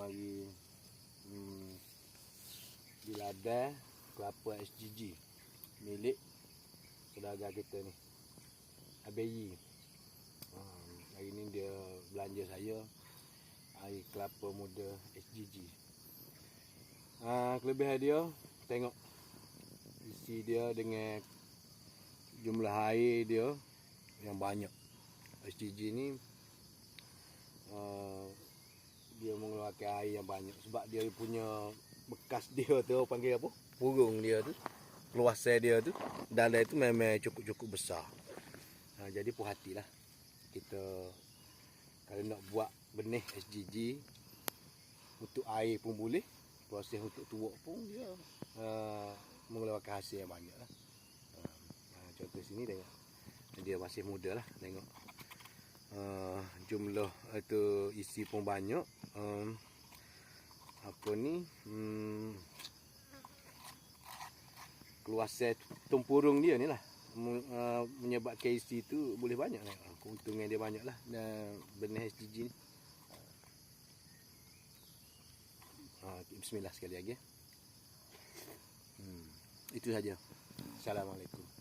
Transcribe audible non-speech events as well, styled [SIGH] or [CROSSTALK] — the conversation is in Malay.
mari hmm, di ladang kelapa SGG milik saudara kita ni. ABY hmm, hari ni dia belanja saya air kelapa muda SGG ha, kelebihan dia tengok isi dia dengan jumlah air dia yang banyak. SGG ni uh, mengeluarkan air yang banyak sebab dia punya bekas [LAUGHS] dia tu panggil apa? Purung dia tu luasan dia tu dalam itu memang cukup-cukup besar. Ha, jadi puas hatilah kita kalau nak buat benih SGG untuk air pun boleh proses untuk tuak pun dia uh, mengeluarkan hasil yang banyak lah. Uh, contoh sini tengok. Dia masih muda lah tengok. Uh, jumlah itu isi pun banyak. Um, apa ni? Hmm, keluasan tempurung dia ni lah. Uh, menyebabkan isi tu boleh banyak lah. keuntungan dia banyak lah. Dan benih SDG ni. Uh, bismillah sekali lagi hmm, itu saja. Assalamualaikum